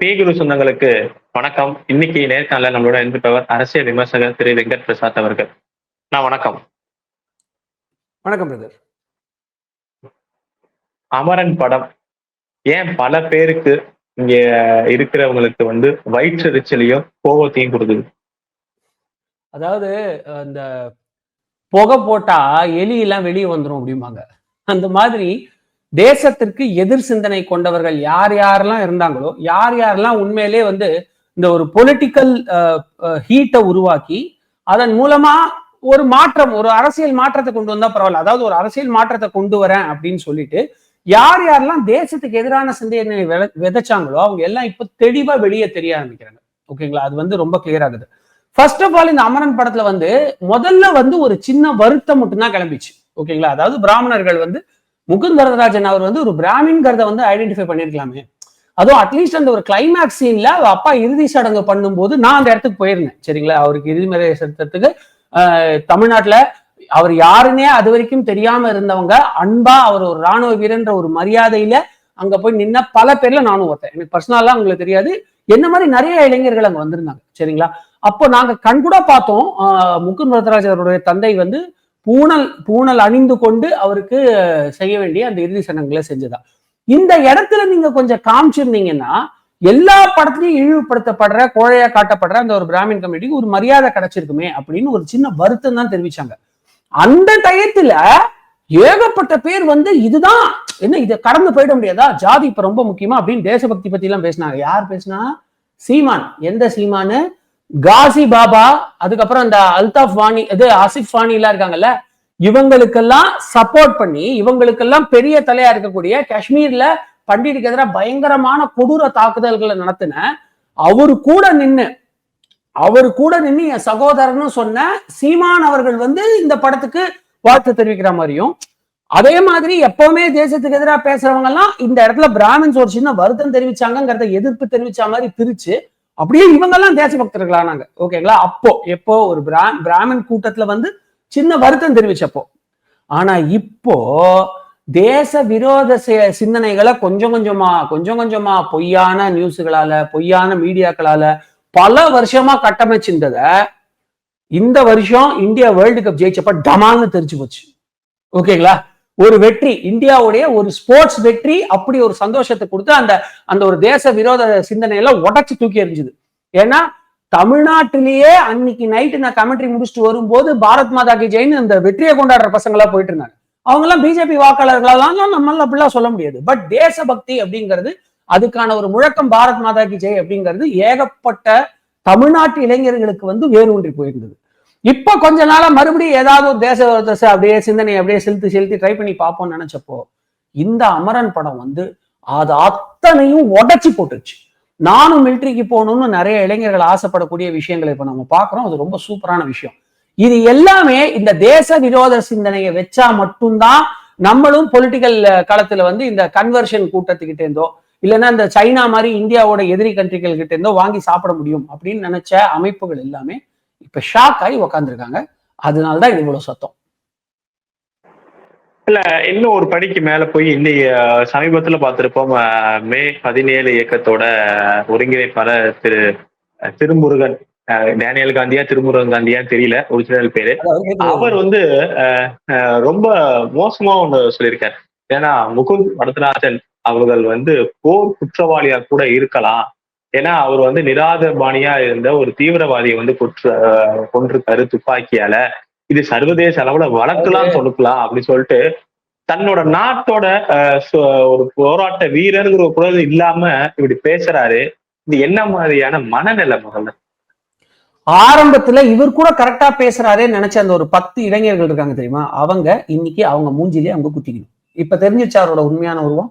பேகுரு சொந்தங்களுக்கு வணக்கம். இன்னைக்கு நேர்காணல நம்மளோட இருந்துப்பவர் அரசியல் விமர்சகர் திரு வெங்கட் பிரசாத் அவர்கள். நான் வணக்கம். வணக்கம் பிரதர் அமரன் படம் ஏன் பல பேருக்கு இங்க இருக்கிறவங்களுக்கு வந்து வயிற்றெரிச்சலையும் கோபத்தையும் கொடுக்குது? அதாவது இந்த புகை போட்டா எலி எல்லாம் வெளியே வந்துடும் அப்படிம்பாங்க. அந்த மாதிரி தேசத்திற்கு எதிர் சிந்தனை கொண்டவர்கள் யார் யாரெல்லாம் இருந்தாங்களோ யார் யாரெல்லாம் உண்மையிலே வந்து இந்த ஒரு பொலிட்டிக்கல் ஹீட்டை உருவாக்கி அதன் மூலமா ஒரு மாற்றம் ஒரு அரசியல் மாற்றத்தை கொண்டு வந்தா பரவாயில்ல. அதாவது ஒரு அரசியல் மாற்றத்தை கொண்டு வரேன் அப்படின்னு சொல்லிட்டு யார் யாரெல்லாம் தேசத்துக்கு எதிரான சிந்தனை விதைச்சாங்களோ அவங்க எல்லாம் இப்ப தெளிவா வெளியே தெரிய ஆரம்பிக்கிறாங்க. ஓகேங்களா? அது வந்து ரொம்ப கிளியர் ஆகுது. ஃபர்ஸ்ட் ஆஃப் ஆல் இந்த அமரன் படத்துல வந்து முதல்ல வந்து ஒரு சின்ன வருத்தம் மட்டும்தான் கிளம்பிச்சு. ஓகேங்களா? அதாவது பிராமணர்கள் வந்து முகுந்த் வரதராஜன் அவர் வந்து ஒரு பிராமின்கிறத வந்து ஐடென்டிஃபை பண்ணிருக்கலாமே. அதுவும் அட்லீஸ்ட் அந்த ஒரு கிளைமேக்ஸ் சீன்ல அப்பா இறுதி சடங்கு பண்ணும்போது நான் அந்த இடத்துக்கு போயிருந்தேன். சரிங்களா? அவருக்கு இறுதிமறை செலுத்துறதுக்கு தமிழ்நாட்டுல அவர் யாருன்னே அது வரைக்கும் தெரியாம இருந்தவங்க அன்பா அவர் ஒரு ராணுவ வீரன்ற ஒரு மரியாதையில அங்க போய் நின்ன பல பேர்ல நானும் ஒருத்தன். எனக்கு பர்சனலா உங்களுக்கு தெரியாது. என்ன மாதிரி நிறைய இளைஞர்கள் அங்க வந்திருந்தாங்க. சரிங்களா? அப்போ நாங்க கண்கூட பார்த்தோம். முகுந்த் வரதராஜருடைய தந்தை வந்து பூனல் பூனல் அணிந்து கொண்டு அவருக்கு செய்ய வேண்டிய அந்த இறுதி சடங்குகளை செஞ்சதா. இந்த இடத்துல நீங்க கொஞ்சம் காமிச்சிருந்தீங்கன்னா எல்லா படத்துலையும் இழிவுபடுத்தப்படுற கோழையா காட்டப்படுற அந்த ஒரு பிராமின் கம்யூனிட்டிக்கு ஒரு மரியாதை கிடைச்சிருக்குமே அப்படின்னு ஒரு சின்ன வருத்தம் தான் தெரிவிச்சாங்க. அந்த டயத்துல ஏகப்பட்ட பேர் வந்து இதுதான் என்ன இதை கடந்து போயிட முடியாதா? ஜாதி இப்ப ரொம்ப முக்கியமா? அப்படின்னு தேசபக்தி பத்தி எல்லாம் பேசினாங்க. யார் பேசினா? சீமான். எந்த சீமானு? காசி பாபா அதுக்கப்புறம் இந்த அல்தாஃப் வாணி இது ஆசிஃப் வாணி எல்லாம் இருக்காங்கல்ல இவங்களுக்கெல்லாம் சப்போர்ட் பண்ணி இவங்களுக்கெல்லாம் பெரிய தலையா இருக்கக்கூடிய காஷ்மீர்ல பண்டிட்டுக்கு எதிராக பயங்கரமான கொடூர தாக்குதல்களை நடத்தின அவரு கூட நின்று அவரு கூட நின்று என் சகோதரன்னு சொன்ன சீமான் அவர்கள் வந்து இந்த படத்துக்கு வாழ்த்து தெரிவிக்கிற மாதிரியும் அதே மாதிரி எப்பவுமே தேசத்துக்கு எதிராக பேசுறவங்க எல்லாம் இந்த இடத்துல பிராமின்ஸ் ஒரு சின்ன வருத்தம் தெரிவிச்சாங்கிறத எதிர்ப்பு தெரிவிச்ச மாதிரி பிரிச்சு அப்படியே இவங்கெல்லாம் தேசபக்தர்களானாங்க ஓகேங்களா அப்போ எப்போ ஒரு பிரா பிராமின் கூட்டத்துல வந்து சின்ன வருத்தம் தெரிவிச்சப்போ. ஆனா இப்போ தேச விரோத சிந்தனைகளை கொஞ்சம் கொஞ்சமா கொஞ்சம் கொஞ்சமா பொய்யான நியூஸுகளால பொய்யான மீடியாக்களால பல வருஷமா கட்டமைச்சிருந்தத இந்த வருஷம் இந்தியா வேர்ல்டு கப் ஜெயிச்சப்ப டமால்னு தெரிஞ்சு போச்சு. ஓகேங்களா ஒரு வெற்றி இந்தியாவுடைய ஒரு ஸ்போர்ட்ஸ் வெற்றி அப்படி ஒரு சந்தோஷத்தை கொடுத்து அந்த அந்த ஒரு தேச விரோத சிந்தனையெல்லாம் உடச்சி தூக்கி எறிஞ்சுது. ஏன்னா தமிழ்நாட்டிலேயே அன்னைக்கு நைட்டு நான் கமெண்ட்ரி முடிச்சுட்டு வரும்போது பாரத் மாதா கி ஜெயின் அந்த வெற்றியை கொண்டாடுற பசங்களா போயிட்டு இருந்தாங்க. அவங்க எல்லாம் பிஜேபி வாக்காளர்களாலாம் நம்மளால அப்படிலாம் சொல்ல முடியாது. பட் தேசபக்தி அப்படிங்கிறது அதுக்கான ஒரு முழக்கம் பாரத் மாதா கி ஜெய் அப்படிங்கிறது ஏகப்பட்ட தமிழ்நாட்டு இளைஞர்களுக்கு வந்து வேறு ஒன்றி போயிருந்தது. இப்ப கொஞ்ச நாளா மறுபடியும் ஏதாவது ஒரு தேச தச அப்படியே சிந்தனை அப்படியே செலுத்தி செலுத்தி ட்ரை பண்ணி பார்ப்போம்னு நினைச்சப்போ இந்த அமரன் படம் வந்து அது அத்தனையும் உடச்சி போட்டுருச்சு. நானும் மிலிட்ரிக்கு போகணும்னு நிறைய இளைஞர்கள் ஆசைப்படக்கூடிய விஷயங்களை இப்ப நம்ம பாக்குறோம் அது ரொம்ப சூப்பரான விஷயம். இது எல்லாமே இந்த தேச விரோத சிந்தனையை வச்சா மட்டும்தான் நம்மளும் பொலிட்டிக்கல் களத்துல வந்து இந்த கன்வர்ஷன் கூட்டத்துக்கிட்ட இருந்தோ இல்லைன்னா இந்த சைனா மாதிரி இந்தியாவோட எதிரி கண்ட்ரிகள் கிட்ட இருந்தோ வாங்கி சாப்பிட முடியும் அப்படின்னு நினைச்ச அமைப்புகள் எல்லாமே இப்ப ஷாக் ஆகி உக்காந்துருக்காங்க. அதனாலதான் இவ்வளவு சத்தம். இல்ல இன்னும் ஒரு படிக்கு மேல போய் இன்னைக்கு சமீபத்துல பார்த்திருப்போம் மே பதினேழு இயக்கத்தோட ஒருங்கிணைப்பாளர் திரு திருமுருகன் டேனியல் காந்தியா திருமுருகன் காந்தியா தெரியல ஒரிஜினல் பேரு. அவர் வந்து ரொம்ப மோசமா ஒண்ணு சொல்லியிருக்காரு. ஏன்னா முகுந்த் வரதராஜன் அவர்கள் வந்து போர் குற்றவாளியா கூட இருக்கலாம். ஏன்னா அவர் வந்து நிராதபாணியா இருந்த ஒரு தீவிரவாதியை வந்து குற்ற கொண்டிருக்காரு துப்பாக்கியால. இது சர்வதேச அளவுல வழக்குலாம் தொடுக்கலாம் அப்படின்னு சொல்லிட்டு தன்னோட நாட்டோட ஒரு போராட்ட வீரருங்கிற குரல் இல்லாம இப்படி பேசுறாரு. இது என்ன மாதிரியான மனநிலை முதல்ல? ஆரம்பத்துல இவர் கூட கரெக்டா பேசுறாரே நினைச்ச அந்த ஒரு பத்து இளைஞர்கள் இருக்காங்க தெரியுமா? அவங்க இன்னைக்கு அவங்க மூஞ்சிலே அவங்க குத்திக்கணும். இப்ப தெரிஞ்சிச்சு அவரோட உண்மையான உருவம்.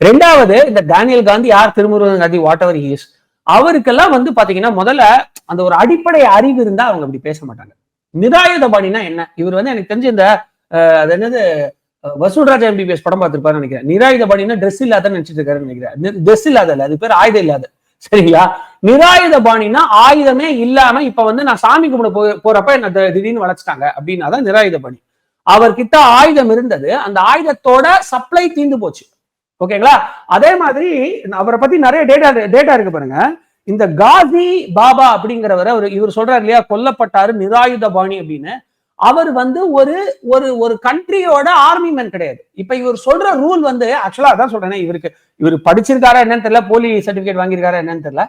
ரெண்டாவது இந்த டேனியல் காந்தி யார் Thirumurugan Gandhi whatever he's அவருக்கெல்லாம் வந்து பாத்தீங்கன்னா முதல்ல அந்த ஒரு அடிப்படை அறிவு இருந்தா அவங்க அப்படி பேச மாட்டாங்க. நிராயுதபாணினா என்ன? இவர் வந்து எனக்கு தெரிஞ்சு இந்த அது என்னது வசூல்ராஜ் எம்பிபிஎஸ் படம் பார்த்திருப்பாரு நினைக்கிறேன். நிராயுதபாணினா ட்ரெஸ் இல்லாத நினைச்சிட்டு இருக்காருன்னு நினைக்கிறேன். ட்ரெஸ் இல்லாத அது பேர் ஆயுதம் இல்லாத. சரிங்களா? நிராயுத பாணினா ஆயுதமே இல்லாம இப்ப வந்து நான் சாமி கும்பிட போ போறப்ப என்ன திடீர்னு வளைச்சிட்டாங்க அப்படின்னா தான் நிராயுத பாணி அவர்கிட்ட ஆயுதம் இருந்தது. அந்த ஆயுதத்தோட சப்ளை தீந்து போச்சு. ஓகேங்களா? அதே மாதிரி அவரை பத்தி நிறைய டேட்டா டேட்டா இருக்கு பாருங்க. இந்த காசி பாபா அப்படிங்கிறவர் அவர் இவர் சொல்றாரு இல்லையா கொல்லப்பட்டாரு நிராயுத பாணி அப்படின்னு. அவர் வந்து ஒரு ஒரு ஒரு கண்ட்ரியோட ஆர்மி மேன் கிடையாது. இப்ப இவர் சொல்ற ரூல் வந்து ஆக்சுவலா அதான் சொல்றேன் இவருக்கு இவர் படிச்சிருக்காரா என்னன்னு தெரியல போலி சர்டிபிகேட் வாங்கியிருக்காரா என்னன்னு தெரியல.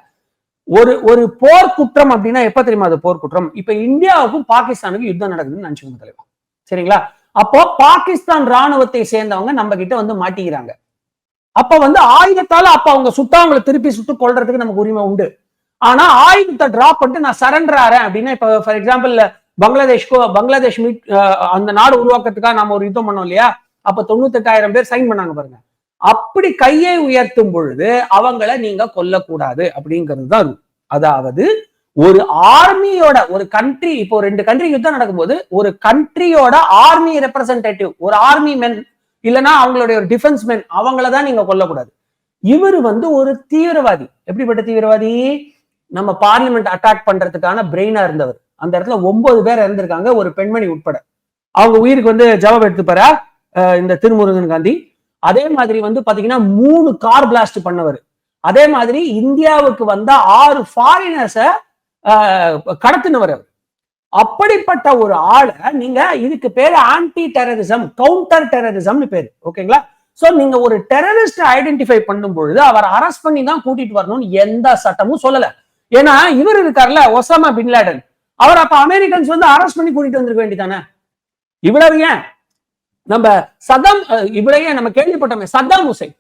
ஒரு ஒரு போர் குற்றம் அப்படின்னா எப்ப தெரியுமா அது போர் குற்றம்? இப்ப இந்தியாவுக்கும் பாகிஸ்தானுக்கும் யுத்தம் நடக்குதுன்னு நினைச்சுக்கோங்க தலைவா. சரிங்களா? அப்போ பாகிஸ்தான் ராணுவத்தை சேர்ந்தவங்க நம்ம கிட்ட வந்து மாட்டிக்கிறாங்க. அப்ப வந்து ஆயுதத்தால அப்ப அவங்க சுட்டா அவங்களை திருப்பி சுட்டு கொள்றதுக்கு நமக்கு உரிமை உண்டு. ஆனா ஆயுதத்தை டிராப் பண்ணிட்டு நான் சரண்டர் ஆறேன் அப்படின்னா இப்ப ஃபார் எக்ஸாம்பிள் பங்களாதேஷ்கோ பங்களாதேஷ் மீட் அந்த நாடு உருவாக்கத்துக்காக நாம ஒரு யுத்தம் பண்ணோம் இல்லையா? அப்ப தொண்ணூத்தெட்டாயிரம் பேர் சைன் பண்ணாங்க பாருங்க. அப்படி கையை உயர்த்தும் பொழுது அவங்கள நீங்க கொல்லக்கூடாது அப்படிங்கிறது தான் அதாவது ஒரு ஆர்மியோட ஒரு கண்ட்ரி இப்போ ரெண்டு கண்ட்ரி யுத்தம் நடக்கும்போது ஒரு கண்ட்ரியோட ஆர்மி ரெப்ரசன்டேட்டிவ் ஒரு ஆர்மி மென் இல்லைன்னா அவங்களுடைய ஒரு டிஃபென்ஸ் மேன் அவங்கள தான் நீங்க கொல்லக்கூடாது. இவர் வந்து ஒரு தீவிரவாதி. எப்படிப்பட்ட தீவிரவாதி? நம்ம பார்லிமெண்ட் அட்டாக் பண்றதுக்கான பிரெயினா இருந்தவர். அந்த இடத்துல ஒன்பது பேர் இறந்திருக்காங்க ஒரு பெண்மணி உட்பட. அவங்க உயிருக்கு வந்து ஜவாப் எடுத்துப்பாரா? இந்த திருமுருகன் காந்தி. அதே மாதிரி வந்து பாத்தீங்கன்னா மூணு கார் பிளாஸ்ட் பண்ணவர். அதே மாதிரி இந்தியாவுக்கு வந்த ஆறு ஃபாரினர்ஸ கடத்தினவர் அவர். அப்படிப்பட்ட ஒரு ஆளை நீங்க இதுக்கு பேரு ஆன்டி டெரரிசம் கவுண்டர் டெரரிசம்னு பேரு. ஓகேங்களா? சோ நீங்க ஒரு டெரரிஸ்ட் ஐடென்டிஃபை பண்ணும் பொழுது அவர் அரெஸ்ட் பண்ணி தான் கூட்டிட்டு வரணும்னு எந்த சட்டமும் சொல்லல. ஏன்னா இவர் இருக்கார்ல ஒசாமா பின்லேடன் அவர் அப்ப அமெரிக்கன்ஸ் வந்து அரெஸ்ட் பண்ணி கூட்டிட்டு வந்திருக்க வேண்டியதானே? இவ்வளவு ஏன்? நம்ம சதம் இவ்வளவு ஏன் நம்ம கேள்விப்பட்டோமே சதம் ஹுசைன்.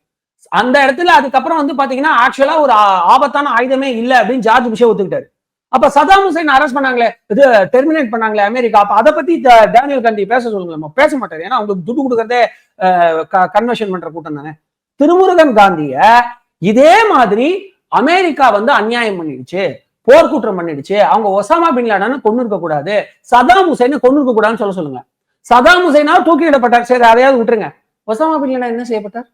அந்த இடத்துல அதுக்கப்புறம் வந்து பாத்தீங்கன்னா ஆக்சுவலா ஒரு ஆபத்தான ஆயுதமே இல்ல அப்படின்னு ஜார்ஜ் புஷே ஒத்துக்கிட்டாரு. அப்ப சதாம் ஹுசைன் அரெஸ்ட் பண்ணாங்களே இது டெர்மினேட் பண்ணாங்களே அமெரிக்கா. அப்ப அதை பத்தி டேனியல் காந்தி பேச சொல்லுங்க. நம்ம பேச மாட்டாரு. ஏன்னா அவங்களுக்கு துட்டு கொடுக்கறதே கன்வர்ஷன் பண்ற கூட்டம் தானே. திருமுருகன் காந்திய இதே மாதிரி அமெரிக்கா வந்து அநியாயம் பண்ணிடுச்சு போர்க்குற்றம் பண்ணிடுச்சு. அவங்க ஒசாமா பின் லாடனை கொண்டு இருக்க கூடாது. சதாம் ஹுசைனை கொண்டு இருக்க கூடாதுன்னு சொல்ல சொல்லுங்க. சதாம் ஹுசைனா தூக்கிலிடப்பட்டார் சரி அதையாவது விட்டுருங்க. ஒசாமா பின் லாடன் என்ன செய்யப்பட்டார்?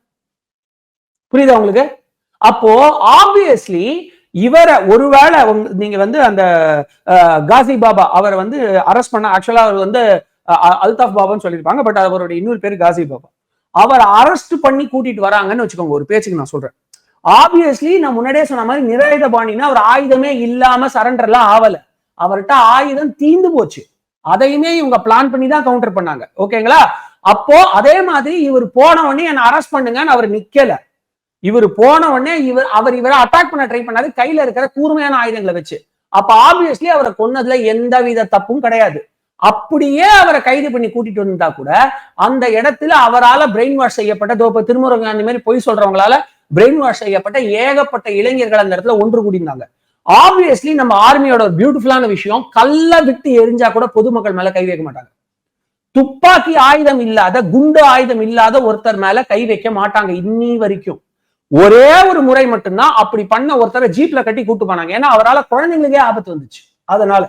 புரியுதா உங்களுக்கு? அப்போ ஆப்வியஸ்லி இவரை ஒருவேளை நீங்க வந்து அந்த காசி பாபா அவரை வந்து அரெஸ்ட் பண்ண ஆக்சுவலா அவர் வந்து அ- அல்தாஃப் பாபான்னு சொல்லியிருப்பாங்க பட் அவருடைய இன்னொரு பேர் காசி பாபா. அவர் அரெஸ்ட் பண்ணி கூட்டிட்டு வராங்கன்னு வச்சுக்கோங்க ஒரு பேச்சுக்கு நான் சொல்றேன். ஆப்வியஸ்லி நான் முன்னாடியே சொன்ன மாதிரி நிராயுத பாணினா அவர் ஆயுதமே இல்லாம சரண்டர்லாம் ஆவல. அவர்கிட்ட ஆயுதம் தீந்து போச்சு. அதையுமே இவங்க பிளான் பண்ணி தான் கவுண்டர் பண்ணாங்க. ஓகேங்களா அப்போ அதே மாதிரி இவர் போன உடனே என்ன அரெஸ்ட் பண்ணுங்கன்னு அவர் நிக்கல. இவர் போன உடனே இவர் அவர் இவரை அட்டாக் பண்ண ட்ரை பண்ணாது. கையில இருக்கிற கூர்மையான ஆயுதங்களை வச்சு. அப்ப ஆப்வியஸ்லி அவரை கொன்னதுல எந்த வித தப்பும் கிடையாது. அப்படியே அவரை கைது பண்ணி கூட்டிட்டு வந்தா கூட அந்த இடத்துல அவரால் பிரெயின் வாஷ் செய்யப்பட்ட தோப்ப திருமுருகன் அந்த மாதிரி பொய் சொல்றவங்களால பிரெயின் வாஷ் செய்யப்பட்ட ஏகப்பட்ட இளைஞர்கள் அந்த இடத்துல ஒன்று கூடியிருந்தாங்க. ஆப்வியஸ்லி நம்ம ஆர்மியோட ஒரு பியூட்டிஃபுல்லான விஷயம் கல்ல விட்டு எரிஞ்சா கூட பொதுமக்கள் மேல கை வைக்க மாட்டாங்க. துப்பாக்கி ஆயுதம் இல்லாத குண்டு ஆயுதம் இல்லாத ஒருத்தர் மேல கை வைக்க மாட்டாங்க இன்னி வரைக்கும். ஒரே ஒரு முறை மட்டும்தான் அப்படி பண்ண ஒருத்தரை ஜீப்ல கட்டி கூட்டு போனாங்க. ஏன்னா அவரால குழந்தைங்களுக்கே ஆபத்து வந்துச்சு. அதனால.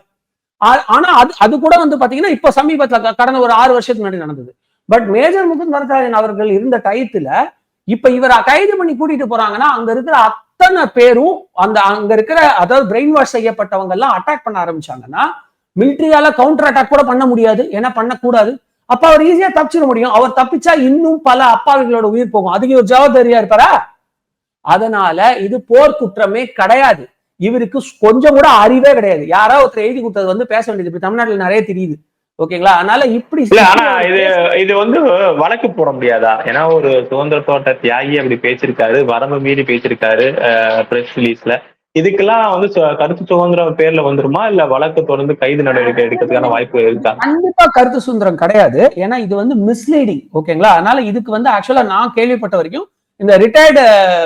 ஆனா அது அது கூட வந்து பாத்தீங்கன்னா இப்ப சமீபத்துல கடந்த ஒரு ஆறு வருஷத்துக்கு முன்னாடி நடந்தது. பட் மேஜர் முகுந்த் வரதராஜன் அவர்கள் இருந்த டயத்துல இப்ப இவரை கைது பண்ணி கூட்டிட்டு போறாங்கன்னா அங்க இருக்கிற அத்தனை பேரும் அந்த அங்க இருக்கிற அதாவது பிரெயின் வாஷ் செய்யப்பட்டவங்க எல்லாம் அட்டாக் பண்ண ஆரம்பிச்சாங்கன்னா மிலிட்ரியால கவுண்டர் அட்டாக் கூட பண்ண முடியாது. ஏன்னா பண்ணக்கூடாது. அப்ப அவர் ஈஸியா தப்பிச்சிட முடியும். அவர் தப்பிச்சா இன்னும் பல அப்பாவிகளோட உயிர் போகும். அதுக்கு ஒரு ஜவாப்தாரியா இருப்பாரா? அதனால இது போர் குற்றமே கிடையாது. இவருக்கு கொஞ்சம் கூட அறிவே கிடையாது. யாரோ ஒருத்தர் எழுதி கொடுத்தது வந்து பேச வேண்டியது இப்ப தமிழ்நாட்டுல நிறைய தெரியுது. ஓகேங்களா? அதனால இப்படி ஆனா இது இது வந்து வழக்கு போட முடியாதா? ஏன்னா ஒரு சுதந்திர தோட்ட தியாகி அப்படி பேசியிருக்காரு வரம்பு மீறி பேசியிருக்காரு பிரஸ் ரிலீஸ்ல இதுக்கெல்லாம் வந்து கருத்து சுதந்திரம் பேர்ல வந்துருமா? இல்ல வழக்கு தொடர்ந்து கைது நடவடிக்கை எடுக்கிறதுக்கான வாய்ப்பு இருக்கா? கண்டிப்பா கருத்து சுதந்திரம் கிடையாது. ஏன்னா இது வந்து மிஸ்லீடிங் ஓகேங்களா? அதனால இதுக்கு வந்து ஆக்சுவலா நான் கேள்விப்பட்ட வரைக்கும் இந்த ரிட்டையர்டு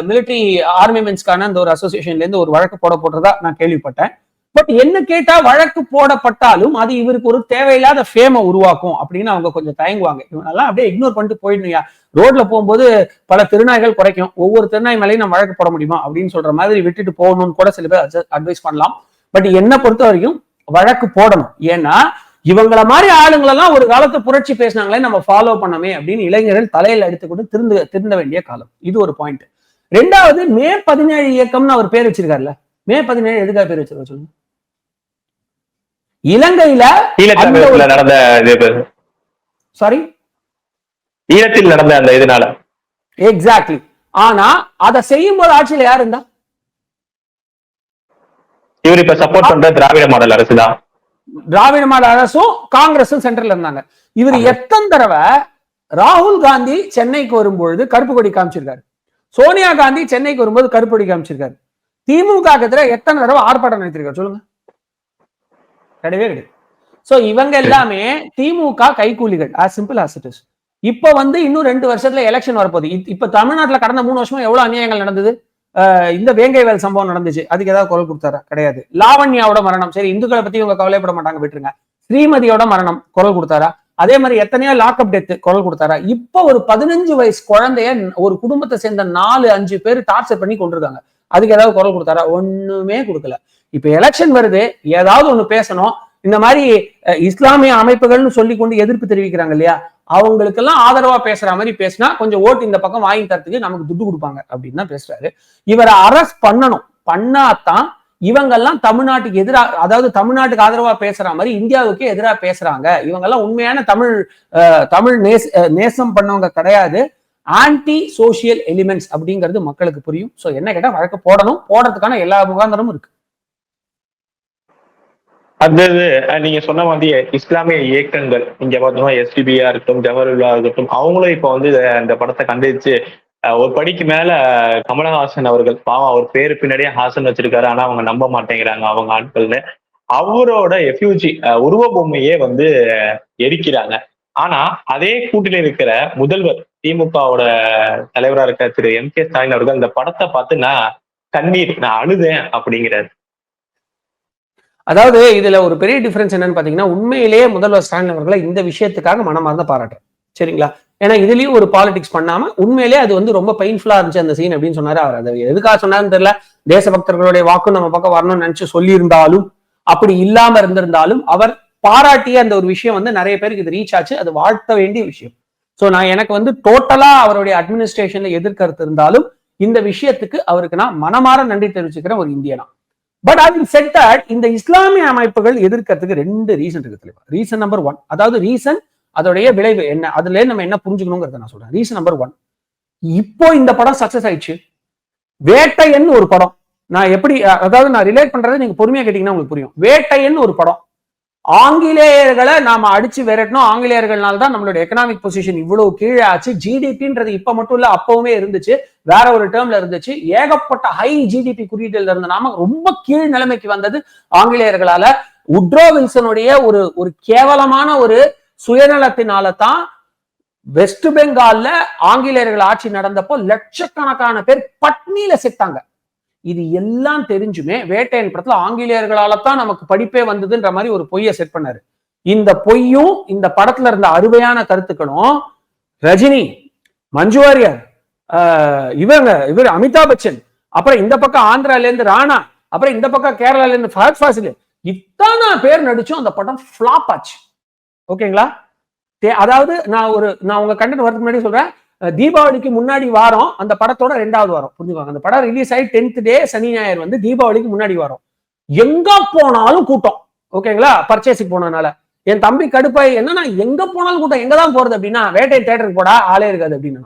மிலிட்டரி ஆர்மிமெண்ட்ஸ்க்கான அந்த ஒரு அசோசியேஷன்ல இருந்து ஒரு வழக்கு போட போடுறதா நான் கேள்விப்பட்டேன். பட் என்ன கேட்டா வழக்கு போடப்பட்டாலும் அது இவருக்கு ஒரு தேவையில்லாத ஃபேமை உருவாக்கும் அப்படின்னு அவங்க கொஞ்சம் தயங்குவாங்க. இவனெல்லாம் அப்படியே இக்னோர் பண்ணிட்டு போயிடணுயா ரோட்ல போகும்போது பல திருநாய்கள் குறைக்கும். ஒவ்வொரு திருநாய் மேலேயும் நம்ம வழக்கு போட முடியுமா அப்படின்னு சொல்ற மாதிரி விட்டுட்டு போகணும்னு கூட சில பேர் அட்வைஸ் பண்ணலாம். பட் என்ன பொறுத்த வரைக்கும் வழக்கு போடணும். ஏன்னா இவங்கள மாதிரி ஆளுங்களெல்லாம் ஒரு காலத்தை புரட்சி பேசினாங்களே நம்ம ஃபாலோ பண்ணமே அப்படின்னு இளைஞர்கள் தலையில எடுத்துக்கொண்டு திருந்து திருந்த வேண்டிய காலம். இது ஒரு பாயிண்ட் ரெண்டாவது மே பதினேழு இயக்கம்னு அவர் பேர் வச்சிருக்காருல்ல. மே பதினேழு எதுக்காக பேர் வச்சிருக்காரு சொல்லுங்க. இலங்கையில நடந்த இது சாரி ஈழத்தில் நடந்த அந்த இதனால. எக்ஸாக்ட்லி ஆனா அதை செய்யும் போது ஆட்சியில யார் இருந்தா? இவர் இப்ப சப்போர்ட் பண்ற திராவிட மாடல் அரசு தான் திராவிட மாடல் அரசும் காங்கிரஸும் சென்ட்ரல்ல இருந்தாங்க. இவர். எத்தனை தடவை ராகுல் காந்தி சென்னைக்கு வரும்பொழுது கருப்பு கொடி காமிச்சிருக்காரு. சோனியா காந்தி சென்னைக்கு வரும்போது கருப்பு கொடி காமிச்சிருக்காரு. திமுக எதிராக எத்தனை தடவை ஆர்ப்பாட்டம் நடத்திருக்காரு சொல்லுங்க. கிடையவே கிடையாது. சோ இவங்க எல்லாமே திமுக கைக்கூலிகள் as சிம்பிள் as it is. இப்ப வந்து இன்னும் ரெண்டு வருஷத்துல எலெக்ஷன் வரப்போகுது. இப்- இப்ப தமிழ்நாட்டுல கடந்த மூணு வருஷமா எவ்வளவு அநியாயங்கள் நடந்தது? இந்த வேங்கை வேல் சம்பவம் நடந்துச்சு. அதுக்கு ஏதாவது குரல் கொடுத்தாரா? கிடையாது. லாவண்யாவோட மரணம். சரி இந்துக்களை பத்தி இவங்க கவலைப்பட மாட்டாங்க விட்டுருங்க. ஸ்ரீமதியோட மரணம் குரல் கொடுத்தாரா? அதே மாதிரி எத்தனையோ லாக்அப் டெத் குரல் கொடுத்தாரா? இப்ப ஒரு பதினஞ்சு வயசு குழந்தைய ஒரு குடும்பத்தை சேர்ந்த நாலு அஞ்சு பேர் டார்ச்சர் பண்ணி கொண்டிருக்காங்க. அதுக்கு ஏதாவது குரல் கொடுத்தாரா? ஒண்ணுமே கொடுக்கல. இப்ப எலெக்ஷன் வருது. ஏதாவது ஒண்ணு பேசணும். இந்த மாதிரி இஸ்லாமிய அமைப்புகள்னு சொல்லி கொண்டு எதிர்ப்பு தெரிவிக்கிறாங்க இல்லையா? அவங்களுக்கெல்லாம் ஆதரவா பேசுற மாதிரி பேசினா கொஞ்சம் ஓட்டு இந்த பக்கம் வாங்கி தரத்துக்கு நமக்கு துட்டு கொடுப்பாங்க அப்படின்னு தான் பேசுறாரு. இவரை அரெஸ்ட் பண்ணணும். பண்ணாதான் இவங்கெல்லாம் தமிழ்நாட்டுக்கு எதிராக அதாவது தமிழ்நாட்டுக்கு ஆதரவா பேசுற மாதிரி இந்தியாவுக்கு எதிராக பேசுறாங்க. இவங்கெல்லாம் உண்மையான தமிழ் தமிழ் நேச அஹ், நேசம் பண்ணவங்க கிடையாது. ஆன்டி சோசியல் எலிமெண்ட்ஸ் அப்படிங்கிறது மக்களுக்கு புரியும். சோ என்ன கேட்டால் வழக்கு போடணும். போடுறதுக்கான எல்லா முகாந்திரமும் இருக்கு. அடுத்தது நீங்க சொன்ன மாதிரி இஸ்லாமிய இயக்கங்கள் இங்க பார்த்தோம்னா எஸ்டிபியா இருக்கட்டும் ஜவஹர்லா இருக்கட்டும் அவங்களும் இப்ப வந்து அந்த இந்த படத்தை கண்டிச்சு ஒரு படிக்கு மேல கமலஹாசன் அவர்கள் பாவம் அவர் பேரு பின்னாடியே ஹாசன் வச்சிருக்காரு ஆனா அவங்க நம்ப மாட்டேங்கிறாங்க அவங்க ஆட்கள்னு. அவரோட எஃப்யூஜி உருவ பொம்மையே வந்து எரிக்கிறாங்க. ஆனா அதே கூட்டில இருக்கிற முதல்வர் திமுகவோட தலைவரா இருக்க திரு எம் கே ஸ்டாலின் அவர்கள் இந்த படத்தை பார்த்து நான் கண்ணீர் நான் அழுதேன் அப்படிங்கிறாரு. அதாவது இதுல ஒரு பெரிய டிஃபரன்ஸ் என்னன்னு பாத்தீங்கன்னா உண்மையிலேயே முதல்வர் ஸ்டாலின் அவர்களை இந்த விஷயத்துக்காக மனமார்ந்த பாராட்டுறேன் சரிங்களா? ஏன்னா இதுலயும் ஒரு பாலிடிக்ஸ் பண்ணாம உண்மையிலேயே அது வந்து ரொம்ப பெயின்ஃபுல்லா இருந்துச்சு அந்த சீன் அப்படின்னு சொன்னாரு அவர். அதை எதுக்காக சொன்னாருன்னு தெரியல. தேசபக்தர்களுடைய வாக்கு நம்ம பக்கம் வரணும்னு நினைச்சு சொல்லியிருந்தாலும் அப்படி இல்லாம இருந்திருந்தாலும் அவர் பாராட்டிய அந்த ஒரு விஷயம் வந்து நிறைய பேருக்கு இது ரீச் ஆச்சு. அது வாழ்த்த வேண்டிய விஷயம். சோ நான் எனக்கு வந்து டோட்டலா அவருடைய அட்மினிஸ்ட்ரேஷன்ல எதிர்கருத்து இருந்தாலும் இந்த விஷயத்துக்கு அவருக்கு நான் மனமாற நன்றி தெரிவிச்சுக்கிறேன் ஒரு இந்தியனா. பட் அது செட் தட் இந்த இஸ்லாமிய அமைப்புகள் எதிர்க்கிறதுக்கு ரெண்டு ரீசன் இருக்கு தெளிவா ரீசன் நம்பர் ஒன் அதாவது ரீசன் அதோடைய விளைவு என்ன? அதுல நம்ம என்ன புரிஞ்சுக்கணுங்கிறத நான் சொல்றேன். ரீசன் நம்பர் ஒன் இப்போ இந்த படம் சக்சஸ் ஆயிடுச்சு. வேட்டையன் ஒரு படம். நான் எப்படி அதாவது நான் ரிலேட் பண்றதை நீங்க பொறுமையா கேட்டீங்கன்னா உங்களுக்கு புரியும். வேட்டையன் ஒரு படம். ஆங்கிலேயர்களை நாம அடிச்சு விரட்டணும். ஆங்கிலேயர்கள்னால தான் நம்மளோட எக்கனாமிக் பொசிஷன் இவ்வளவு கீழே ஆச்சு. ஜிடிபின்றது இப்ப மட்டும் இல்ல அப்பவுமே இருந்துச்சு. வேற ஒரு டேர்ம்ல இருந்துச்சு. ஏகப்பட்ட ஹை ஜிடிபி குறியீட்டில் இருந்த நாம ரொம்ப கீழ் நிலைமைக்கு வந்தது ஆங்கிலேயர்களால. உட்ரோ வில்சனுடைய ஒரு ஒரு கேவலமான ஒரு சுயநலத்தினால தான் வெஸ்ட் பெங்கால்ல ஆங்கிலேயர்கள் ஆட்சி நடந்தப்போ லட்சக்கணக்கான பேர் பட்னியில செத்தாங்க. இது எல்லாம் தெரிஞ்சுமே வேட்டையன் படத்துல ஆங்கிலேயர்களால தான் நமக்கு படிப்பே வந்ததுன்ற மாதிரி ஒரு பொய்யை செட் பண்ணாரு. இந்த பொய்யும் இந்த படத்துல இருந்த அருமையான கருத்துக்களும் ரஜினி மஞ்சு வாரியர் ஆஹ் இவங்க இவர் அமிதாப் பச்சன் அப்புறம் இந்த பக்கம் ஆந்திரால இருந்து ராணா அப்புறம் இந்த பக்கம் கேரளால இருந்து ஃபஹத் ஃபாசில் இத்தனை பேர் நடிச்சும் அந்த படம் ஃபிளாப் ஆச்சு. ஓகேங்களா? அதாவது நான் ஒரு நான் உங்க கண்டென்ட் வரதுக்கு முன்னாடி சொல்றேன் தீபாவளிக்கு முன்னாடி வாரம் அந்த படத்தோட ரெண்டாவது வாரம். புரிஞ்சுக்கோங்க. அந்த படம் ரிலீஸ் ஆகி டென்த் டே சனி ஞாயிறு வந்து தீபாவளிக்கு முன்னாடி வாரம். எங்க போனாலும் கூட்டம். ஓகேங்களா பர்ச்சேஸுக்கு போனதுனால. என் தம்பி கடுப்பாய் என்னன்னா எங்க போனாலும் கூட்டம்? எங்க தான் போறது? அப்படின்னா வேட்டை தேட்டருக்கு போடா ஆளே இருக்காது அப்படின்னு.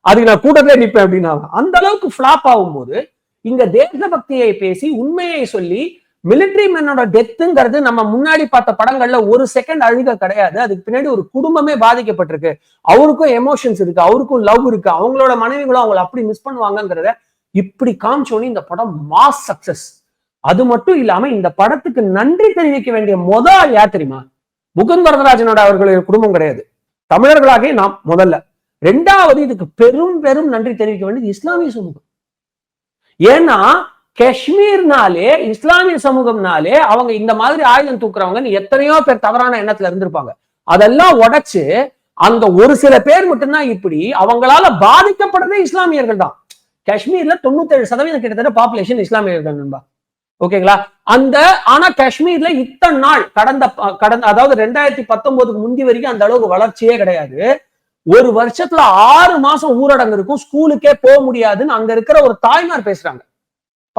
அதுக்கு நான் கூட்டத்திலே நிற்பேன் அப்படின்னா. அந்த அளவுக்கு ஃபிளாப் ஆகும்போது இங்க தேசபக்தியை பேசி உண்மையை சொல்லி மிலிட்டரி மேனோட டெத்துங்கிறது நம்ம முன்னாடி பார்த்த படங்கள்ல ஒரு செகண்ட் அழுக கிடையாது. அதுக்கு பின்னாடி ஒரு குடும்பமே பாதிக்கப்பட்டிருக்கு. அவருக்கும் எமோஷன்ஸ் இருக்கு அவருக்கும் லவ் இருக்கு அவங்களோட மனைவிகளும் அவங்கள அப்படி மிஸ் பண்ணுவாங்கிறத இப்படி காமிச்சோன்னு இந்த படம் மாஸ் சக்சஸ் அது மட்டும் இல்லாம இந்த படத்துக்கு நன்றி தெரிவிக்க வேண்டிய முதல் ஆள் யார் தெரியுமா? முகுந்த் வரதராஜனோட அவர்களுடைய குடும்பம் கிடையாது. தமிழர்களாகவே நாம் முதல்ல. ரெண்டாவது இதுக்கு பெரும் பெரும் நன்றி தெரிவிக்க வேண்டியது இஸ்லாமிய சமூகம். ஏன்னா காஷ்மீர்னாலே இஸ்லாமிய சமூகம்னாலே அவங்க இந்த மாதிரி ஆயுதம் தூக்குறவங்கன்னு எத்தனையோ பேர் தவறான எண்ணத்துல இருந்திருப்பாங்க. அதெல்லாம் உடைச்சு அந்த ஒரு சில பேர் மட்டும்தான் இப்படி அவங்களால பாதிக்கப்படுறதே இஸ்லாமியர்கள் தான். காஷ்மீர்ல தொண்ணூத்தேழு சதவீதம் கிட்டத்தட்ட பாப்புலேஷன் இஸ்லாமியர்கள் நண்பா. ஓகேங்களா? அந்த ஆனா காஷ்மீர்ல இத்தனை நாள் கடந்த கடந்த அதாவது ரெண்டாயிரத்தி பத்தொன்பதுக்கு முந்தி வரைக்கும் அந்த அளவுக்கு வளர்ச்சியே கிடையாது. ஒரு வருஷத்துல ஆறு மாசம் ஊரடங்கு இருக்கும் ஸ்கூலுக்கே போக முடியாதுன்னு அங்க இருக்கிற ஒரு தாய்மார் பேசுறாங்க.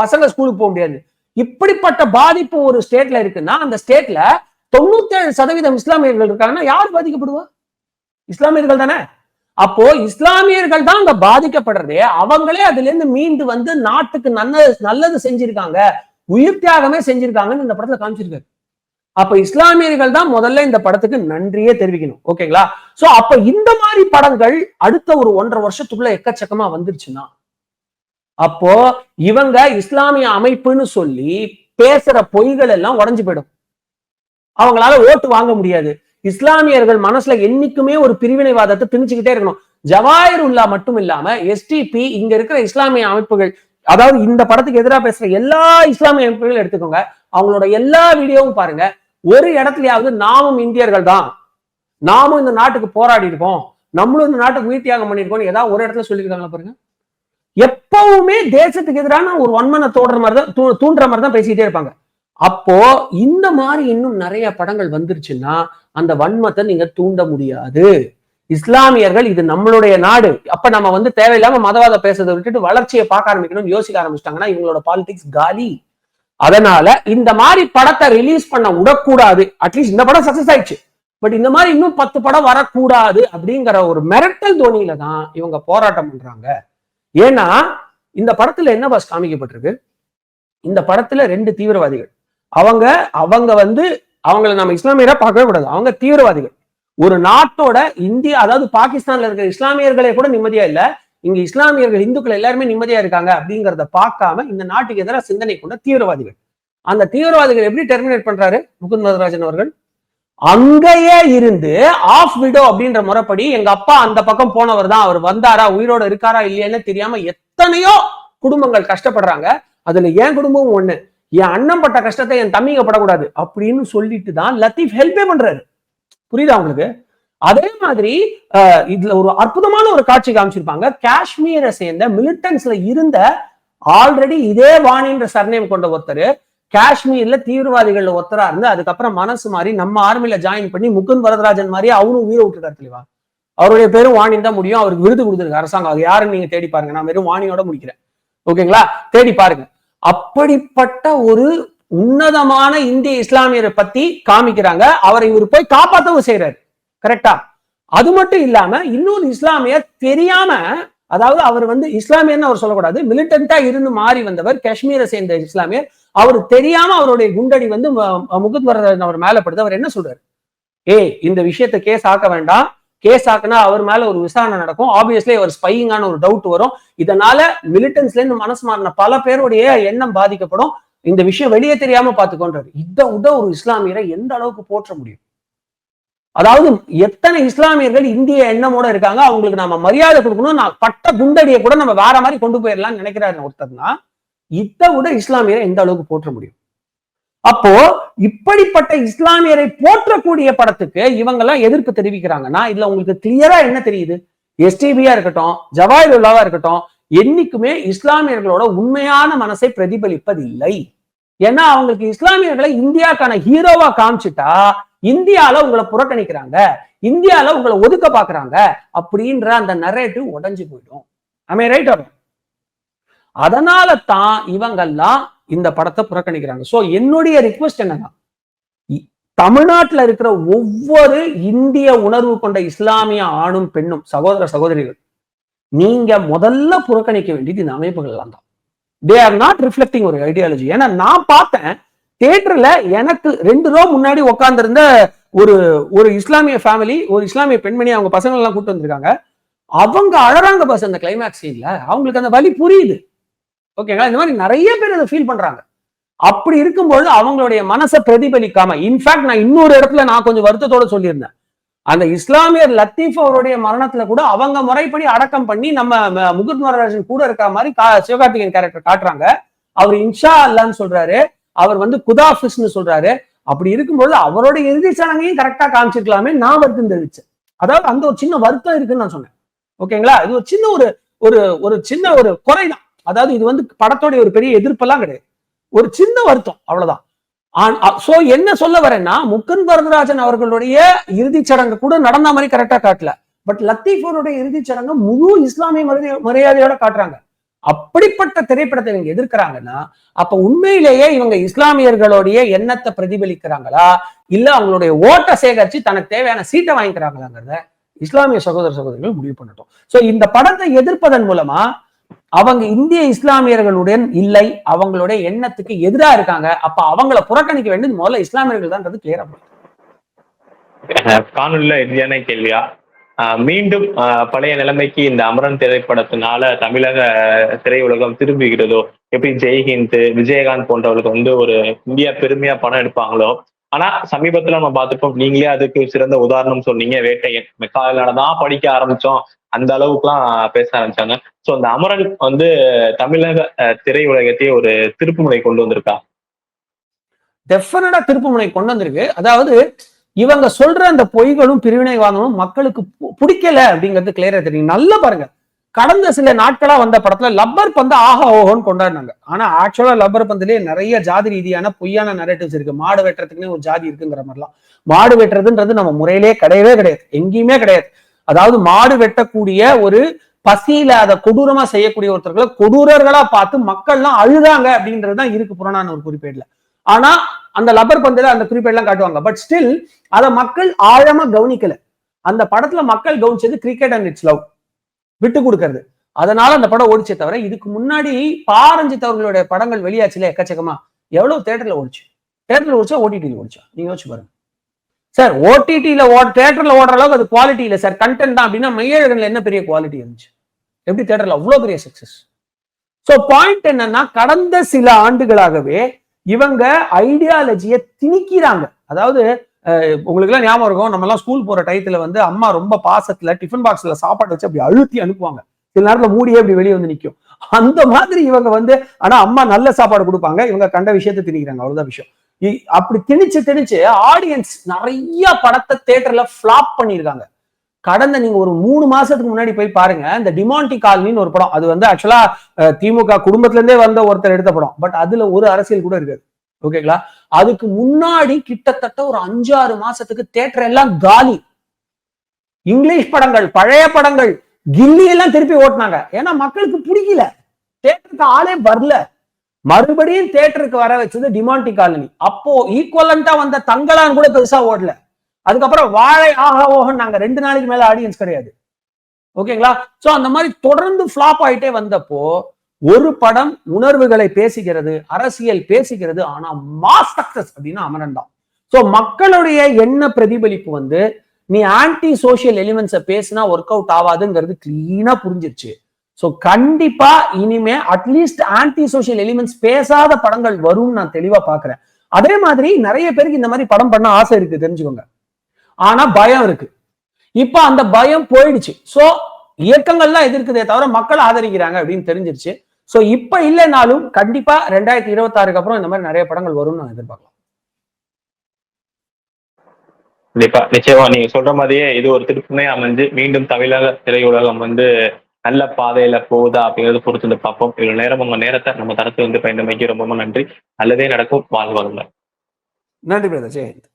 பசங்க ஸ்கூலுக்கு போக முடியாது. இப்படிப்பட்ட பாதிப்பு ஒரு ஸ்டேட்ல இருக்குன்னா அந்த ஸ்டேட்ல தொண்ணூத்தேழு சதவீதம் இஸ்லாமியர்கள் இருக்காங்கன்னா யார் பாதிக்கப்படுவா? இஸ்லாமியர்கள் தானே? அப்போ இஸ்லாமியர்கள் தான் அங்க பாதிக்கப்படுறதே அவங்களே அதுல இருந்து மீண்டு வந்து நாட்டுக்கு நல்லது நல்லது செஞ்சிருக்காங்க உயிர் தியாகமே செஞ்சிருக்காங்கன்னு இந்த படத்துல காமிச்சிருக்காரு. அப்ப இஸ்லாமியர்கள் தான் முதல்ல இந்த படத்துக்கு நன்றியே தெரிவிக்கணும் ஓகேங்களா சோ அப்ப இந்த மாதிரி படங்கள் அடுத்த ஒரு ஒன்றரை வருஷத்துக்குள்ள எக்கச்சக்கமா வந்துருச்சுன்னா அப்போ இவங்க இஸ்லாமிய அமைப்புன்னு சொல்லி பேசுற பொய்கள் எல்லாம் உடஞ்சு போயிடும். அவங்களால ஓட்டு வாங்க முடியாது. இஸ்லாமியர்கள் மனசுல என்னைக்குமே ஒரு பிரிவினைவாதத்தை திணிச்சுக்கிட்டே இருக்கணும். ஜவாயிர் உல்லா மட்டும் இல்லாம எஸ்டிபி இங்க இருக்கிற இஸ்லாமிய அமைப்புகள் அதாவது இந்த படத்துக்கு எதிராக பேசுற எல்லா இஸ்லாமிய அமைப்புகளும் எடுத்துக்கோங்க. அவங்களோட எல்லா வீடியோவும் பாருங்க. ஒரு இடத்துலயாவது நாமும் இந்தியர்கள் தான். நாமும் இந்த நாட்டுக்கு போராடி இருக்கோம் நம்மளும் இந்த நாட்டுக்கு உயிர் தியாகம் பண்ணிருக்கோம் ஏதாவது ஒரு இடத்துல சொல்லியிருக்காங்களா பாருங்க. எப்பவுமே தேசத்துக்கு எதிரான ஒரு வன்மனை தோடுற மாதிரி தான் தூ- தூண்டுற மாதிரி தான் பேசிட்டே இருப்பாங்க. அப்போ இந்த மாதிரி இன்னும் நிறைய படங்கள் வந்துருச்சுன்னா அந்த வன்மத்தை நீங்க தூண்ட முடியாது. இஸ்லாமியர்கள் இது நம்மளுடைய நாடு. அப்ப நம்ம வந்து தேவையில்லாம மதவாத பேசுறதை விட்டுட்டு வளர்ச்சியை பார்க்க ஆரம்பிக்கணும்னு யோசிக்க ஆரம்பிச்சிட்டாங்கன்னா இவங்களோட பாலிடிக்ஸ் காலி. அதனால இந்த மாதிரி படத்தை ரிலீஸ் பண்ண விடக்கூடாது. அட்லீஸ்ட் இந்த படம் சக்சஸ் ஆயிடுச்சு. பட் இந்த மாதிரி இன்னும் பத்து படம் வரக்கூடாது அப்படிங்கிற ஒரு மிரட்டல் தோனியில தான் இவங்க போராட்டம் பண்றாங்க. ஏன்னா இந்த படத்துல என்ன பாஸ் காமிக்கப்பட்டிருக்கு? இந்த படத்துல ரெண்டு தீவிரவாதிகள். அவங்க அவங்க வந்து அவங்கள நம்ம இஸ்லாமியரா பார்க்கவே கூடாது. அவங்க தீவிரவாதிகள். ஒரு நாட்டோட இந்தியா அதாவது பாகிஸ்தான்ல இருக்கிற இஸ்லாமியர்களே கூட நிம்மதியா இல்ல. இங்க இஸ்லாமியர்கள் இந்துக்கள் எல்லாருமே நிம்மதியா இருக்காங்க அப்படிங்கிறத பார்க்காம இந்த நாட்டுக்கு எதிராக சிந்தனை கொண்ட தீவிரவாதிகள். அந்த தீவிரவாதிகள் எப்படி டெர்மினேட் பண்றாரு? முகுந்த் வரதராஜன் அவர்கள். அங்கேயே இருந்து ஆஃப் விடோ அப்படின்ற முறைப்படி எங்க அப்பா அந்த பக்கம் போனவர் தான். அவர் வந்தாரா உயிரோட இருக்காரா இல்லையான்னு தெரியாம எத்தனையோ குடும்பங்கள் கஷ்டப்படுறாங்க. அதுல என் குடும்பமும் ஒண்ணு. என் அண்ணன் பட்ட கஷ்டத்தை என் தம்பிங்க படக்கூடாது அப்படின்னு சொல்லிட்டு தான் லத்தீப் ஹெல்ப்பே பண்றாரு. புரியுதா உங்களுக்கு? அதே மாதிரி இதுல ஒரு அற்புதமான ஒரு காட்சி காமிச்சிருப்பாங்க. காஷ்மீரை சேர்ந்த மிலிட்டன்ஸ்ல இருந்த ஆல்ரெடி இதே வாணின்ற சர்நேம் கொண்ட ஒருத்தர். காஷ்மீர்ல தீவிரவாதிகள்ல ஒத்தரா இருந்து அதுக்கப்புறம் மனசு மாதிரி நம்ம ஆர்மில ஜாயின் பண்ணி முகுந்த் வரதராஜன் மாதிரி அவரும் உயிரை விட்டுருக்காரு தெளிவா. அவருடைய பேரும் வாணின்னு தான் முடியும். அவருக்கு விருது கொடுத்துருக்கு அரசாங்கம். அது யாருன்னு நீங்க தேடி பாருங்க. நான் வெறும் வாணியோட முடிக்கிறேன். ஓகேங்களா? தேடி பாருங்க. அப்படிப்பட்ட ஒரு உன்னதமான இந்திய இஸ்லாமியரை பத்தி காமிக்கிறாங்க. அவரை இவர் போய் காப்பாத்தவும் செய்யறாரு கரெக்டா அது மட்டும் இல்லாம இன்னொரு இஸ்லாமியர் தெரியாம அதாவது அவர் வந்து இஸ்லாமியர்னு அவர் சொல்லக்கூடாது மிலிட்டண்டா இருந்து மாறி வந்தவர் காஷ்மீரை சேர்ந்த இஸ்லாமியர். அவர் தெரியாம அவருடைய குண்டடி வந்து ம- வரதன் அவர் மேல படுது அவர் என்ன சொல்றாரு? ஏய் இந்த விஷயத்தை கேஸ் ஆக்க வேண்டாம். கேஸ் ஆக்குனா அவர் மேல ஒரு விசாரணை நடக்கும். ஆப்வியஸ்லி அவர் ஸ்பையிங்கான ஒரு டவுட் வரும். இதனால மிலிட்டன்ஸ்ல இருந்து மனசு மாறின பல பேருடைய எண்ணம் பாதிக்கப்படும். இந்த விஷயம் வெளியே தெரியாம பாத்துக்கோன்றாரு இதை விட ஒரு இஸ்லாமியரை எந்த அளவுக்கு போற்ற முடியும்? அதாவது எத்தனை இஸ்லாமியர்கள் இந்திய எண்ணமோட இருக்காங்க அவங்களுக்கு நாம மரியாதை கொடுக்கணும் நான் பட்ட குண்டடியை கூட நம்ம வேற மாதிரி கொண்டு போயிடலாம்னு நினைக்கிறாரு ஒருத்தர்னா இதை விட இஸ்லாமியரை எந்த அளவுக்கு போற்ற முடியும்? அப்போ இப்படிப்பட்ட இஸ்லாமியரை போற்றக்கூடிய படத்துக்கு இவங்க எல்லாம் எதிர்ப்பு தெரிவிக்கிறாங்கன்னா இதுல உங்களுக்கு கிளியரா என்ன தெரியுது? எஸ்டிபியா இருக்கட்டும் ஜவாஹிர் உல்லாவா இருக்கட்டும் என்னைக்குமே இஸ்லாமியர்களோட உண்மையான மனசை பிரதிபலிப்பதில்லை. ஏன்னா அவங்களுக்கு இஸ்லாமியர்களை இந்தியாக்கான ஹீரோவா காமிச்சிட்டா இந்தியால உங்களை புறக்கணிக்கிறாங்க. இந்தியால உங்களை ஒதுக்க பாக்குறாங்க. அப்படின்ற அந்த நரேட்டிவ் உடைஞ்சு போயிடும். ஐ ரைட் அதனால தான் இவங்கெல்லாம் இந்த படத்தை புறக்கணிக்கிறாங்க. சோ என்னுடைய ரிக்வெஸ்ட் என்னன்னா தமிழ்நாட்டில் தமிழ்நாட்டுல இருக்கிற ஒவ்வொரு இந்திய உணர்வு கொண்ட இஸ்லாமிய ஆணும் பெண்ணும் சகோதர சகோதரிகள் நீங்க முதல்ல புறக்கணிக்க வேண்டியது இந்த அமைப்புகள் எல்லாம் தான். தே ஆர் நாட் ரிஃப்ளெக்டிங் ஒரு ஐடியாலஜி ஏன்னா நான் பார்த்தேன் தியேட்டர்ல எனக்கு ரெண்டு ரோ முன்னாடி உட்காந்துருந்த ஒரு ஒரு இஸ்லாமிய ஃபேமிலி ஒரு இஸ்லாமிய பெண்மணி அவங்க பசங்க எல்லாம் கூட்டு வந்திருக்காங்க. அவங்க அழறாங்க பஸ் அந்த கிளைமேக்ஸ் சீன்ல அவங்களுக்கு அந்த வலி புரியுது. ஓகேங்களா இந்த மாதிரி நிறைய பேர் அதை ஃபீல் பண்றாங்க. அப்படி இருக்கும்போது அவங்களுடைய மனசை பிரதிபலிக்காம இன்ஃபேக்ட் நான் இன்னொரு இடத்துல நான் கொஞ்சம் வருத்தத்தோட சொல்லியிருந்தேன். அந்த இஸ்லாமியர் லத்தீஃப் அவருடைய மரணத்துல கூட அவங்க முறைப்படி அடக்கம் பண்ணி நம்ம முகுத் மகராஜன் கூட இருக்க மாதிரி கா- சிவகார்த்திகேயன் கேரக்டர் காட்டுறாங்க. அவர் இன்ஷா அல்லான்னு சொல்றாரு. அவர் வந்து குதாஃபிஸ்னு சொல்றாரு. அப்படி இருக்கும்போது அவரோட இறுதி சடங்கையும் கரெக்டா காமிச்சிருக்கலாமே நான் வருத்தம் தெரிவிச்சேன் அதாவது அந்த ஒரு சின்ன வருத்தம் இருக்குன்னு நான் சொன்னேன். ஓகேங்களா? இது ஒரு சின்ன ஒரு ஒரு ஒரு சின்ன ஒரு குறைதான். அதாவது இது வந்து படத்தோடைய ஒரு பெரிய எதிர்ப்பெல்லாம் கிடையாது. ஒரு சின்ன வருத்தம் அவ்வளவுதான். சோ என்ன சொல்ல வரேன்னா முக்கன் வரதராஜன் அவர்களுடைய இறுதிச் சடங்கு கூட நடந்த மாதிரி கரெக்டா காட்டல. பட் லத்தீப் இறுதிச் சடங்கு முழு இஸ்லாமிய மரியாதை- மரியாதையோட காட்டுறாங்க. அப்படிப்பட்ட திரைப்படத்தை இவங்க எதிர்க்கிறாங்கன்னா அப்ப உண்மையிலேயே இவங்க இஸ்லாமியர்களுடைய எண்ணத்தை பிரதிபலிக்கிறாங்களா? இல்ல அவங்களுடைய ஓட்டை சேகரிச்சு தனக்கு தேவையான சீட்டை வாங்கிக்கிறாங்களாங்கிறத இஸ்லாமிய சகோதர சகோதரிகள் முடிவு பண்ணட்டும். சோ இந்த படத்தை எதிர்ப்பதன் மூலமா அவங்க இந்திய இஸ்லாமியர்களுடன் இல்லை அவங்களுடைய எண்ணத்துக்கு எதிரா இருக்காங்க அப்ப அவங்கள புறக்கணிக்க வேண்டியது முதல்ல இஸ்லாமியர்கள் தான் கிளியரா காணொலியில இறுதியான கேள்வியா? மீண்டும் பழைய நிலைமைக்கு இந்த அமரன் திரைப்படத்தினால தமிழக திரையுலகம் திரும்புகிறதோ எப்படி ஜெய்ஹிந்த் விஜயகாந்த் போன்றவர்களுக்கு வந்து ஒரு இந்தியா பெருமையா படம் எடுப்பாங்களோ? ஆனா சமீபத்துல நம்ம பார்த்துப்போம் நீங்களே அதுக்கு சிறந்த உதாரணம் சொன்னீங்க வேட்டையன். மெக்காவில தான் படிக்க ஆரம்பிச்சோம். அந்த அளவுக்குலாம் பேச ஆரம்பிச்சாங்க. சோ அந்த அமரன் வந்து தமிழக அஹ், திரையுலகத்தையே ஒரு திருப்புமுனை கொண்டு வந்திருக்கா? டெஃபினட்டா திருப்புமுனை கொண்டு வந்திருக்கு. அதாவது இவங்க சொல்ற அந்த பொய்களும் பிரிவினைவாதமும் மக்களுக்கு பு- பிடிக்கல அப்படிங்கிறது கிளியரா தெரியும். நல்லா பாருங்க. கடந்த சில நாட்களா வந்த படத்துல லப்பர் பந்து ஆஹா ஓஹோன்னு கொண்டாடினாங்க. ஆனா ஆக்சுவலா லப்பர் பந்துலயே நிறைய ஜாதி ரீதியான பொய்யான நரேட்டிவ்ஸ் இருக்கு. மாடு வெட்டுறதுக்குன்னு ஒரு ஜாதி இருக்குங்கிற மாதிரிலாம். மாடு வெட்டுறதுன்றது நம்ம முறையிலே கிடையவே கிடையாது. எங்கேயுமே கிடையாது. அதாவது மாடு வெட்டக்கூடிய ஒரு பசியில அதை கொடூரமா செய்யக்கூடிய ஒருத்தர்களை கொடூரர்களா பார்த்து மக்கள்லாம் அழுதாங்க அப்படின்றதுதான் இருக்கு புறநானூறு ஒரு குறிப்பேடுல. ஆனா அந்த லப்பர் பந்துல அந்த குறிப்பேடுலாம் காட்டுவாங்க. பட் ஸ்டில் அதை மக்கள் ஆழமா கவனிக்கல. அந்த படத்துல மக்கள் கவனிச்சது கிரிக்கெட் அண்ட் இட்ஸ் லவ் விட்டு கொடுக்கறது. அதனால அந்த படம் ஓடிச்சே தவிர இதுக்கு முன்னாடி பாரஞ்சித் அவர்களுடைய படங்கள் வெளியாச்சுல எக்கச்சக்கமா. எவ்வளவு தேட்டர்ல ஓடிச்சு? தேட்டர்ல ஓடிச்சா ஓடிடியில் ஓடிச்சா? நீங்க யோசிச்சு பாருங்க. சார் ஓடிடியில ஓ தேட்டர்ல ஓடுற அளவுக்கு அது குவாலிட்டி இல்லை சார். கண்டென்ட் தான் அப்படின்னா மையழகன்ல என்ன பெரிய குவாலிட்டி இருந்துச்சு? எப்படி தேட்டர்ல அவ்வளவு பெரிய சக்சஸ் ஸோ பாயிண்ட் என்னன்னா கடந்த சில ஆண்டுகளாகவே இவங்க ஐடியாலஜியை திணிக்கிறாங்க. அதாவது உங்களுக்கு எல்லாம் ஞாபகம் இருக்கும் நம்ம எல்லாம் ஸ்கூல் போற டயத்துல வந்து அம்மா ரொம்ப பாசத்துல டிஃபன் பாக்ஸ்ல சாப்பாடு வச்சு அப்படி அழுத்தி அனுப்புவாங்க. சில நேரத்துல மூடியே அப்படி வெளியே வந்து நிக்கும். அந்த மாதிரி இவங்க வந்து ஆனா அம்மா நல்ல சாப்பாடு கொடுப்பாங்க இவங்க கண்ட விஷயத்தை திணிக்கிறாங்க அவ்வளவுதான் விஷயம். அப்படி திணிச்சு திணிச்சு ஆடியன்ஸ் நிறைய படத்தை தேட்டர்ல ஃபிளாப் பண்ணியிருக்காங்க. கடந்த நீங்க ஒரு மூணு மாசத்துக்கு முன்னாடி போய் பாருங்க இந்த டிமாண்டி காலனின்னு ஒரு படம் அது வந்து ஆக்சுவலா திமுக குடும்பத்துல இருந்தே வந்த ஒருத்தர் எடுத்த படம். பட் அதுல ஒரு அரசியல் கூட இருக்காது. ஓகேங்களா அதுக்கு முன்னாடி கிட்டத்தட்ட ஒரு அஞ்சாறு மாசத்துக்கு தேட்டர் எல்லாம் காலி. இங்கிலீஷ் படங்கள் பழைய படங்கள் கில்லி எல்லாம் திருப்பி ஓட்டினாங்க. ஏன்னா மக்களுக்கு பிடிக்கல. தேட்டருக்கு ஆளே வரல. மறுபடியும் தேட்டருக்கு வர வச்சது டிமாண்டி காலனி அப்போ ஈக்குவலண்டா வந்த தங்கலான் கூட பெருசா ஓடல. அதுக்கப்புறம் வாழை ஆஹா ஓஹன் நாங்க ரெண்டு நாளைக்கு மேல ஆடியன்ஸ் கிடையாது. ஓகேங்களா சோ அந்த மாதிரி தொடர்ந்து ஃபிளாப் ஆயிட்டே வந்தப்போ ஒரு படம் உணர்வுகளை பேசுகிறது அரசியல் பேசுகிறது ஆனா மாஸ் சக்சஸ் அப்படின்னா அமரன் தான் சோ மக்களுடைய எண்ண பிரதிபலிப்பு வந்து நீ ஆன்டி சோசியல் எலிமெண்ட்ஸை பேசினா ஒர்க் அவுட் ஆகாதுங்கிறது கிளீனா புரிஞ்சிருச்சு. சோ கண்டிப்பா இனிமே அட்லீஸ்ட் ஆன்டி சோஷியல் எலிமெண்ட்ஸ் பேசாத படங்கள் வரும்னு நான் தெளிவா பாக்குறேன். அதே மாதிரி நிறைய பேருக்கு இந்த மாதிரி படம் பண்ண ஆசை இருக்கு தெரிஞ்சுக்கோங்க. ஆனா பயம் இருக்கு. இப்ப அந்த பயம் போயிடுச்சு. சோ இயக்கங்கள்லாம் எதிர்க்குதே தவிர மக்கள் ஆதரிக்கிறாங்க அப்படின்னு தெரிஞ்சிருச்சு. சோ இப்ப இல்லைனாலும் கண்டிப்பா ரெண்டாயிரத்தி இருபத்தி ஆறுக்கு அப்புறம் இந்த மாதிரி நிறைய படங்கள் வரும்னு நான் எதிர்பார்க்கலாம். கண்டிப்பா. நிச்சயமா நீங்க சொல்ற மாதிரியே இது ஒரு திருப்புமே அமைஞ்சு மீண்டும் தமிழக திரையுலகம் வந்து நல்ல பாதையில போகுதா அப்படிங்கறது பொறுத்து வந்து பார்ப்போம். இவ்வளவு நேரம் உங்க நேரத்தை நம்ம தரத்து வந்து ரொம்ப ரொம்ப நன்றி. நல்லதே நடக்கும். வாழ்வாங்க நன்றி பிரதர். ஜெயந்த்